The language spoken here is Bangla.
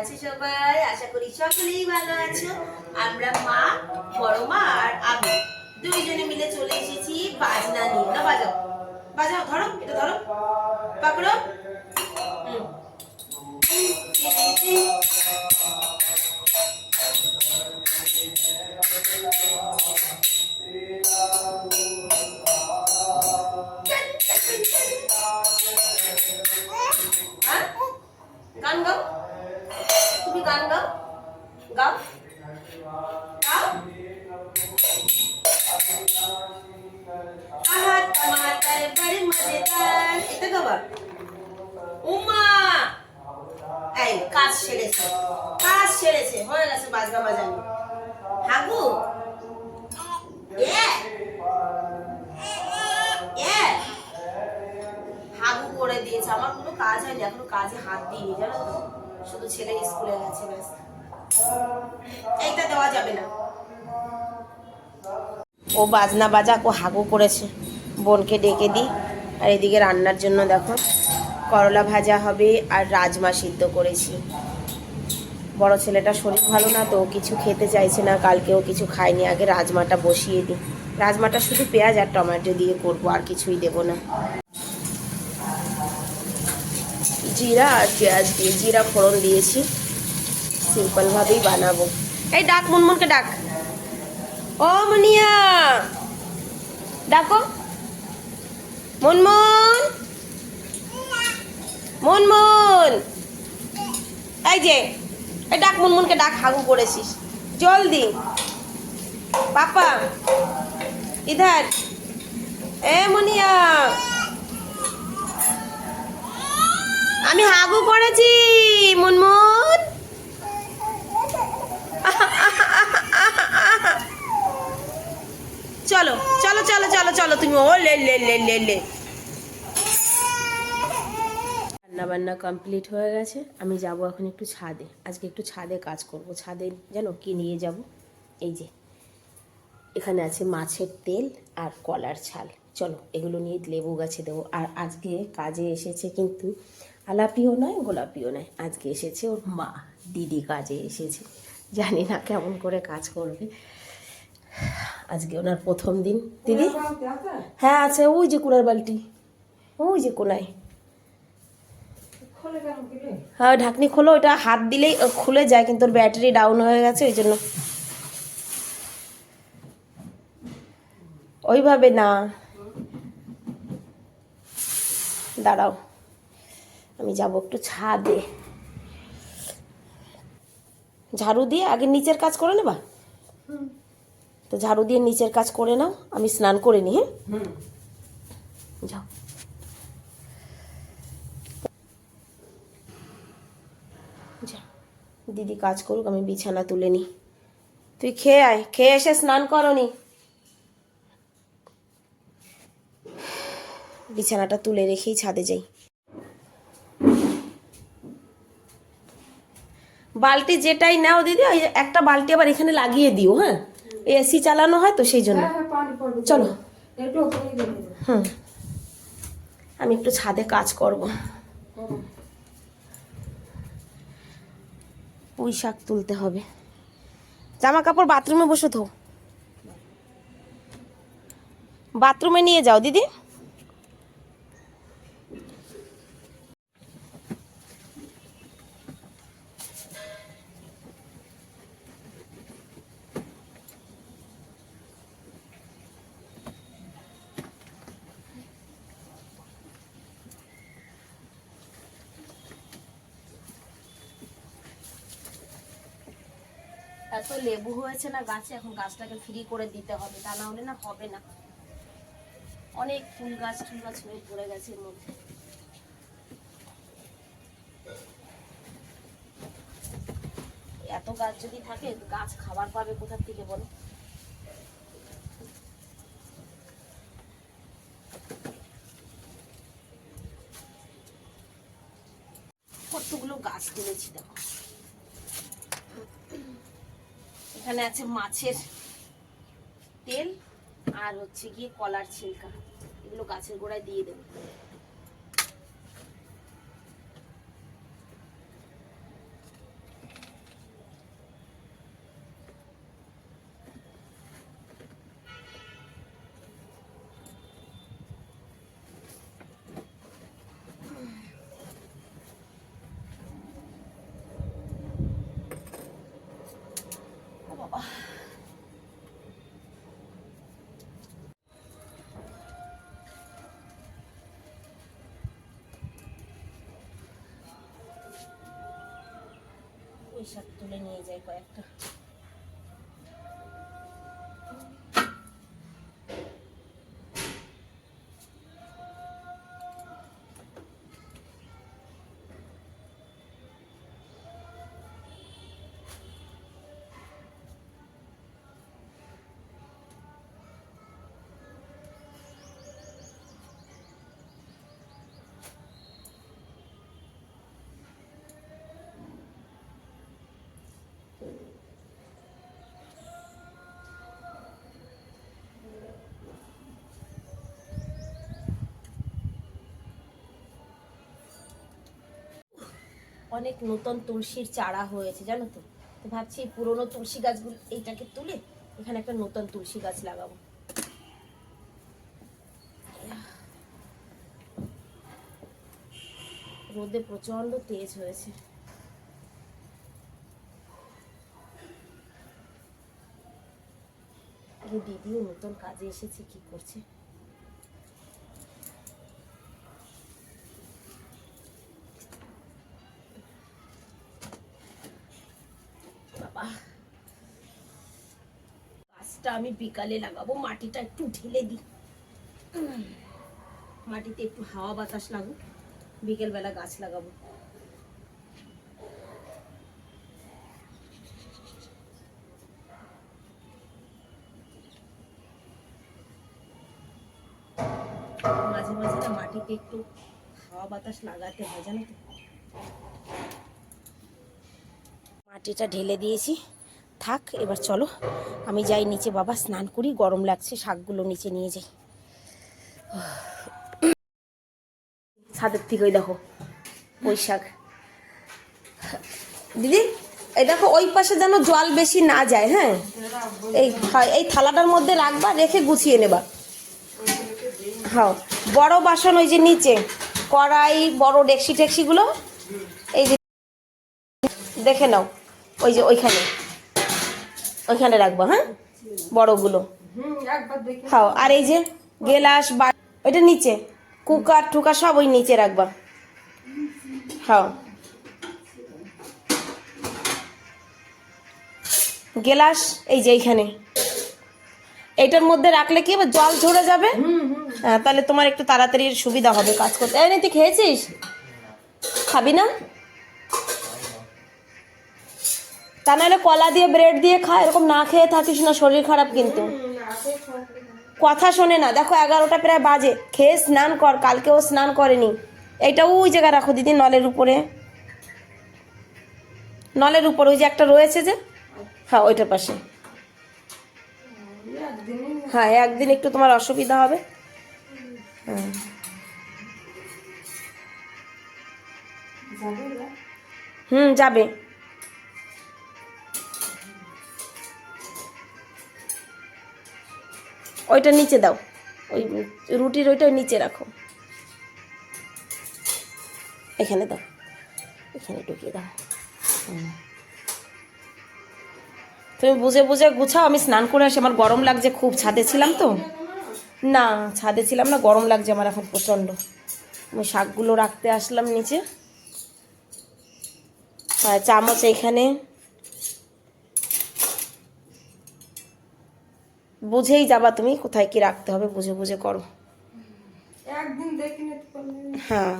আছো সবাই, আশা করি সকলেই ভালো আছো। আমরা মা, বড় মা আর আমি। দুইজনে মিলে চলে এসেছি বাজনা নিয়ে। না, বাজাও। বাজাও, ধরো, এটা ধরো। পাকড়ো হুম। কাজ কাজ বাজনা বাজানো। হাগু? Yeah. Yeah. হাগু করে দিয়েছে। আমার কোনো কাজ হয়নি। এখনও কাজে হাত দিইনি, জানো তো? শুধু ছেলে স্কুলে গেছে, ব্যাস। এইটা দেওয়া যাবে না। ও বাজনা বাজাক, ও হাগু করেছে। বোনকে ডেকে দিই। আর এদিকে রান্নার জন্য দেখো। করলা ভাজা হবে আর রাজমা সিদ্ধ করেছি। বড় ছেলেটা শরীর ভালো না তো কিছু খেতে চাইছে না কালকেও কিছু খায়নি, আগে রাজমাটা বসিয়ে দিই। রাজমাটা শুধু পেঁয়াজ আর টমেটো দিয়ে করব, আর কিছুই দেবো না। জিরা আর পেঁয়াজ দিয়ে, জিরা ফোড়ন দিয়েছি। সিম্পলভাবেই বানাবো। এই ডাক, মুনমুনকে ডাক। ও মুনিয়া! ডাকো। মুনমুন! মুনমুন। এই যে, এই ডাক মুনমুনকে ডাক হাগু করেছিস। জলদি। পাপা, ইধার। এ মুনিয়া। আমি হাগু করেছি, মুনমুন। চলো চলো চলো চলো চলো, তুমি ও লে লে লে লে লে। রান্না বান্না কমপ্লিট হয়ে গেছে, আমি যাব এখন একটু ছাদে। আজকে একটু ছাদে কাজ করব। ছাদে যেন কি নিয়ে যাব? এই যে, এখানে আছে মাছের তেল আর কলার ছাল। চলো, এগুলো নিয়ে লেবু গাছে দেবো। আর আজকে কাজে এসেছে কিন্তু আলাপিও নয়, গোলাপিও নয়। আজকে এসেছে ওর মা, দিদি কাজে এসেছে। জানি না কেমন করে কাজ করবে। আজকে ওনার প্রথম দিন। দিদি? হ্যাঁ আছে, ওই যে কুড়ার বালতি। ওই যে কোনায়। হ্যাঁ ঢাকনি খোলো ওটা হাত দিলেই খুলে যায় কিন্তু ওর ব্যাটারি ডাউন হয়ে গেছে ওই জন্য। ওইভাবে না। দাঁড়াও আমি যাব একটু ছাদে। ঝাড়ু দিয়ে আগে নিচের কাজ করে নেবা? তো ঝাড়ু দিয়ে নিচের কাজ করে নাও আমি স্নান করে নি হ্যাঁ? যাও যা দিদি কাজ করুক আমি বিছানা তুলে নি তুই খেয়ে আয় খেয়ে এসে স্নান করনি। বিছানাটা তুলে রেখেই ছাদে যাই। বালতি যেটাই নাও দিদি ওই একটা বালতি আবার এখানে লাগিয়ে দিও হ্যাঁ? এসি চালানো হয় তো সেই জন্য। চলো। হুম। আমি একটু ছাদে কাজ করব। পুঁই শাক তুলতে হবে। জামা কাপড় বাথরুমে বসে ধো। বাথরুমে নিয়ে যাও দিদি। এত লেবু হয়েছে না গাছে, এখন গাছটাকে ফ্রি করে দিতে হবে, তা না হলে না হবে না। অনেক ফুল গাছ ফুল গাছ হয়ে পড়ে গেছে এর মধ্যে। এত গাছ যদি থাকে, গাছ খাবার পাবে কোথার থেকে বলো? কতগুলো গাছ তুলেছি দেখো। এখানে আছে মাছের তেল আর হচ্ছে গিয়ে কলার ছিলকা। এগুলো গাছের গোড়ায় দিয়ে দেবো। শাক তুলে নিয়ে যাই কয়েকটা। অনেক নতুন তুলসীর চারা হয়েছে, জানো তো? তো ভাবছি পুরোনো তুলসী গাছগুলো এইটাকে তুলে এখানে একটা নতুন তুলসী গাছ লাগাবো। রোদে প্রচণ্ড তেজ হয়েছে। দিদিও নতুন কাজে এসেছে, কি করছে? গাছটা আমি বিকালে লাগাবো, মাটিটা একটু ঢেলে দিই। মাটিতে একটু হাওয়া বাতাস লাগুক, বিকেলবেলা গাছ লাগাবো। মাঝে মাঝে মাটিতে একটু হাওয়া বাতাস লাগাতে হয়, জানো তো? মাটিটা ঢেলে দিয়েছি। থাক, এবার চলো। আমি যাই নিচে, বাবা স্নান করি, গরম লাগছে, শাকগুলো নিচে নিয়ে যাই। ছাদের থেকে ওই দেখো, ওই শাক। দিদি, এই দেখো, ওই পাশে যেন জল বেশি না যায় হ্যাঁ? এই এই থালাটার মধ্যে রাখবা, রেখে গুছিয়ে নেবা। হ্যাঁ বড় বাসন ওই যে নিচে, কড়াই, বড় ডেকসি টেকসিগুলো এই যে দেখে নাও। ওই যে ওইখানে। ওইখানে রাখব হ্যাঁ? বড়গুলো। হ্যাঁ আর এই যে গেলাস বা ওইটা নিচে। কুকার টুকার সব ওই নিচে রাখবা। হ্যাঁ গেলাস এই যে এইখানে। এইটার মধ্যে রাখলে কি জল ঝরে যাবে? হ্যাঁ তাহলে তোমার একটু তাড়াতাড়ি সুবিধা হবে কাজ করতে। এই নে, তুই খেয়েছিস? খাবি না? তা নাহলে কলা দিয়ে ব্রেড দিয়ে খা, এরকম না খেয়ে থাকিস না, শরীর খারাপ কিন্তু। কথা শোনে না, দেখো এগারোটা প্রায় বাজে, খেয়ে স্নান কর, কালকেও স্নান করেনি। এইটা ওই জায়গায় রাখো দিদি, নলের উপরে। নলের উপর, ওই যে একটা রয়েছে যে হ্যাঁ ওইটার পাশে। হ্যাঁ একদিন একটু তোমার অসুবিধা হবে। হ্যাঁ। হুম, যাবে। ওইটা নিচে দাও। ওই রুটির ওইটা নিচে রাখো। এখানে দাও। এখানে ঢুকিয়ে দাও। তুমি বুঝে বুঝে গুছাও, আমি স্নান করে আসি। আমার গরম লাগছে, খুব ছাদে ছিলাম তো। না, ছাদে ছিলাম না, গরম লাগছে আমার এখন প্রচণ্ড। আমি শাকগুলো রাখতে আসলাম নিচে। চামচ এখানে। বুঝেই যাবা তুমি কোথায় কি রাখতে হবে বুঝে বুঝে করো। একদিন হ্যাঁ।